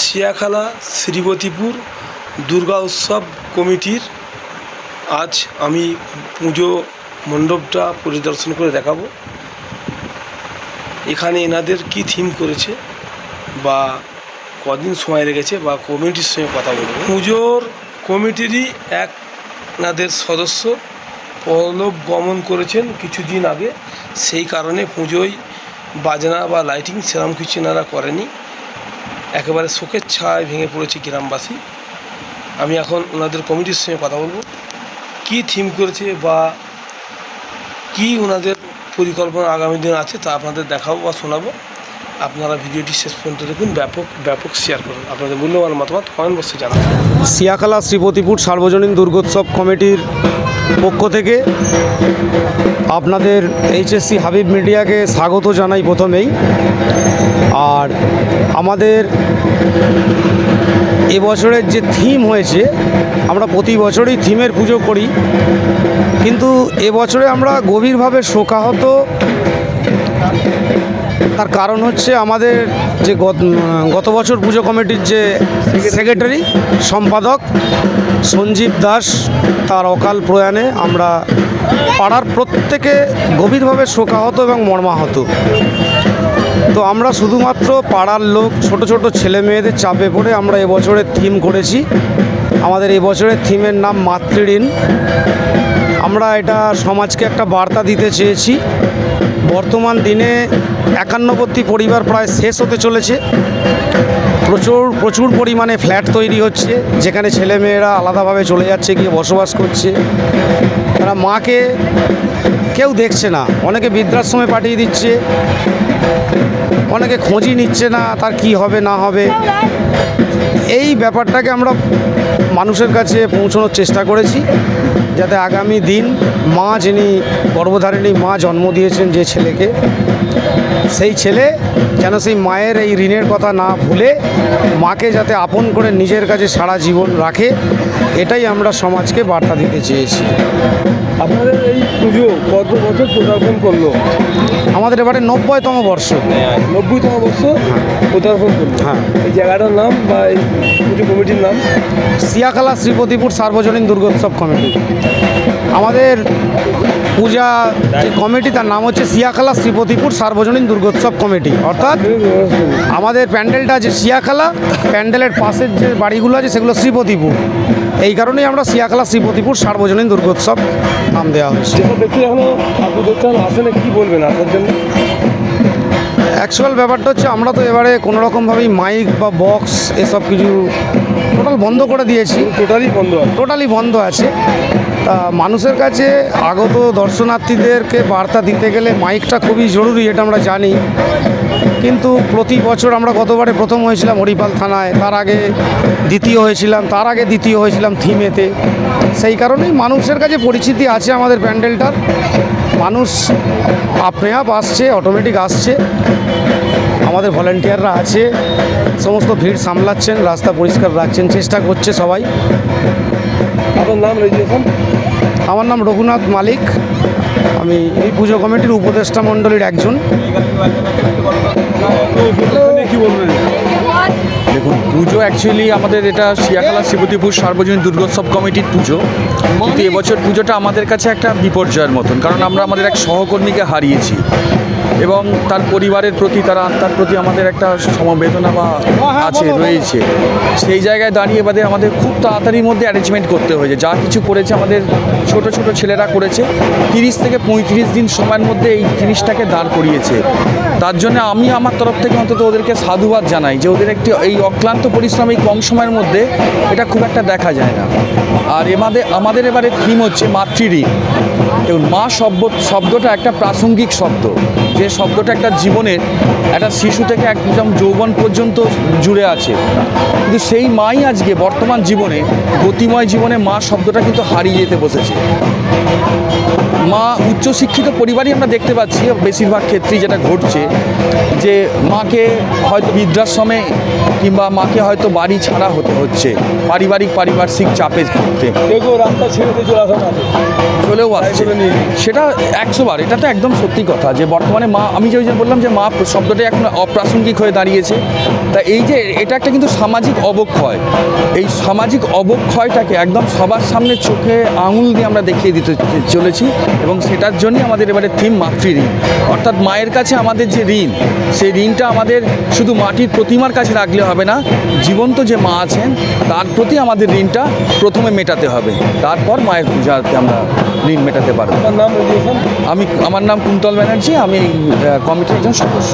শিয়াখালা শ্রীবতীপুর দুর্গা উৎসব কমিটির আজ আমি পুজো মণ্ডপটা পরিদর্শন করে দেখাবো। এখানে এনাদের কি থিম করেছে বা কদিন সময় লেগেছে বা কমিটির সঙ্গে কথা বলব। পুজোর কমিটিরই এক এনাদের সদস্য পরলোক গমন করেছেন কিছুদিন আগে। সেই কারণে পুজোয় বাজনা বা লাইটিং সেরকম কিছু এনারা করেনি। একেবারে শোকের ছায় ভেঙে পড়েছে গ্রামবাসী। আমি এখন ওনাদের কমিটির সঙ্গে কথা বলব। কি থিম করেছে বা কি ওনাদের পরিকল্পনা আগামী দিন আছে তা আপনাদের দেখাবো বা শোনাবো। আপনারা ভিডিওটি শেষ পর্যন্ত দেখুন, ব্যাপক ব্যাপক শেয়ার করুন। আপনাদের মূল্যবান মতামত কমেন্ট বক্সে জানাবেন। সিয়াখালা শ্রীপতিপুর সার্বজনীন দুর্গোৎসব কমিটির পক্ষ থেকে আপনাদের এইচএসসি হাবিব মিডিয়াকে স্বাগত জানাই প্রথমেই। আর আমাদের এবছরের যে থিম হয়েছে, আমরা প্রতি বছরই থিমের পুজো করি। কিন্তু এবছরে আমরা গভীরভাবে শোকাহত তার কারণ হচ্ছে আমাদের যে গত- বছর পুজো কমিটির যে সেক্রেটারি, সম্পাদক সঞ্জীব দাস, তার অকাল প্রয়াণে আমরা পাড়ার প্রত্যেকে গভীরভাবে শোকাহত এবং মর্মাহত। তো আমরা শুধুমাত্র পাড়ার লোক, ছোট ছোট ছেলে মেয়েদের চাপে পড়ে আমরা এবছরের থিম করেছি। আমাদের এবছরের থিমের নাম মাতৃঋণ। আমরা এটা সমাজকে একটা বার্তা দিতে চেয়েছি। বর্তমান দিনে একান্নবর্তী পরিবার প্রায় শেষ হতে চলেছে। প্রচুর প্রচুর পরিমাণে ফ্ল্যাট তৈরি হচ্ছে, যেখানে ছেলেমেয়েরা আলাদাভাবে চলে যাচ্ছে, গিয়ে বসবাস করছে। তারা মাকে কেউ দেখছে না। অনেকে বৃদ্ধাশ্রমে পাঠিয়ে দিচ্ছে। অনেকে খোঁজই নিচ্ছে না, তার কি হবে, না হবে। এই ব্যাপারটাকে আমরা মানুষের কাছে পৌঁছানোর চেষ্টা করেছি, যাতে আগামী দিন মা যিনি গর্ভধারিণী, মা জন্ম দিয়েছেন যে ছেলেকে, সেই ছেলে যেন সেই মায়ের এই ঋণের কথা না ভুলে মাকে যাতে আপন করে নিজের কাছে সারা জীবন রাখে, এটাই আমরা সমাজকে বার্তা দিতে চেয়েছি। আপনাদের এই পুজো কত বছর পদার্পণ করল? আমাদের এবারে নব্বইতম বর্ষ। নব্বইতম বর্ষ পদার্পণ করল। হ্যাঁ। এই জায়গাটার নাম বা এই পুজো কমিটির নাম? সিয়াখালা শ্রীপতিপুর সার্বজনীন দুর্গোৎসব কমিটি। আমাদের পূজা যে কমিটি তার নাম হচ্ছে সিয়াখালা শ্রীপতিপুর সার্বজনীন দুর্গোৎসব কমিটি। অর্থাৎ আমাদের প্যান্ডেলটা আছে সিয়াখালা প্যান্ডেলের পাশের যে বাড়িগুলো আছে সেগুলো শ্রীপতিপুর। এই কারণেই আমরা সিয়াখালা শ্রীপতিপুর সার্বজনীন দুর্গোৎসব নাম দেওয়া হয়েছে। আসেন কি বলবেন আসার জন্য? অ্যাকচুয়াল ব্যাপারটা হচ্ছে আমরা তো এবারে কোনো রকমভাবেই মাইক বা বক্স এসব কিছু টোটাল বন্ধ করে দিয়েছি। টোটালি বন্ধ টোটালি বন্ধ আছে। তা মানুষের কাছে আগত দর্শনার্থীদেরকে বার্তা দিতে গেলে মাইকটা খুবই জরুরি এটা আমরা জানি। কিন্তু প্রতি বছর আমরা গতবারে প্রথম হয়েছিলাম হরিপাল থানায় তার আগে দ্বিতীয় হয়েছিলাম তার আগে দ্বিতীয় হয়েছিলাম থিমেতে। সেই কারণেই মানুষের কাছে পরিচিতি আছে আমাদের প্যান্ডেলটার। মানুষ আপনি আপ আসছে অটোমেটিক আসছে। আমাদের ভলেন্টিয়াররা আছে। সমস্ত ভিড় সামলাচ্ছেন রাস্তা পরিষ্কার রাখছেন চেষ্টা করছে সবাই। আপনার নাম রেজিস্ট্রেশন? আমার নাম রঘুনাথ মালিক। আমি এই পুজো কমিটির উপদেষ্টা মণ্ডলীর একজন। কি বলবেন? দেখুন পুজো অ্যাকচুয়ালি আমাদের এটা শিয়াখালা শিবতীপুর সার্বজনীন দুর্গোৎসব কমিটির পুজো। কিন্তু এবছর পুজোটা আমাদের কাছে একটা বিপর্যয়ের মতন কারণ আমরা আমাদের এক সহকর্মীকে হারিয়েছি। এবং তার পরিবারের প্রতি তার আত্মার প্রতি আমাদের একটা সমবেদনা বা আছে রয়েছে। সেই জায়গায় দাঁড়িয়ে এবারে আমাদের খুব তাড়াতাড়ির মধ্যে অ্যারেঞ্জমেন্ট করতে হয়েছে। যা কিছু করেছে আমাদের ছোট ছোট ছেলেরা করেছে। তিরিশ থেকে পঁয়ত্রিশ দিন সময়ের মধ্যে এই জিনিসটাকে দাঁড় করিয়েছে। তার জন্য আমি আমার তরফ থেকে অন্তত ওদেরকে সাধুবাদ জানাই যে ওদের একটি এই অক্লান্ত পরিশ্রম এই কম সময়ের মধ্যে এটা খুব একটা দেখা যায় না। আর এমাদের আমাদের এবারে থিম হচ্ছে মাতৃঋণ। দেখুন মা শব্দ শব্দটা একটা প্রাসঙ্গিক শব্দ। যে শব্দটা একটা জীবনের, একটা শিশু থেকে একদম যৌবন পর্যন্ত জুড়ে আছে। কিন্তু সেই মাই আজকে বর্তমান জীবনে, গতিময় জীবনে মা শব্দটা কিন্তু হারিয়ে যেতে বসেছে। মা উচ্চশিক্ষিত পরিবারই আমরা দেখতে পাচ্ছি বেশিরভাগ ক্ষেত্রেই যেটা ঘটছে যে মাকে হয়তো বৃদ্ধাশ্রমে কিংবা মাকে হয়তো বাড়ি ছাড়া হতে হচ্ছে পারিবারিক পারিপার্শ্বিক চাপে করতে কেউ কেউ রাস্তা ছেড়ে চলে চলেও আসছে। সেটা একশো বার এটা তো একদম সত্যি কথা যে বর্তমানে মা আমি যে ওই যে বললাম যে মা শব্দটা এখন অপ্রাসঙ্গিক হয়ে দাঁড়িয়েছে তা এই যে এটা একটা কিন্তু সামাজিক অবক্ষয় এই সামাজিক অবক্ষয়টাকে একদম সবার সামনে চোখে আঙুল দিয়ে আমরা দেখিয়ে দিতে চলেছি এবং সেটার জন্যই আমাদের এবারে থিম মাতৃ ঋণ। অর্থাৎ মায়ের কাছে আমাদের যে ঋণ সেই ঋণটা আমাদের শুধু মাটির প্রতিমার কাছে রাখলে হবে না জীবন্ত যে মা আছেন তার প্রতি আমাদের ঋণটা প্রথমে মেটাতে হবে। তারপর মায়ের পূজাতে আমরা ঋণ মেটাতে পারব। আমার নাম আমি আমার নাম কুন্তল ব্যানার্জি আমি কমিটির একজন সদস্য।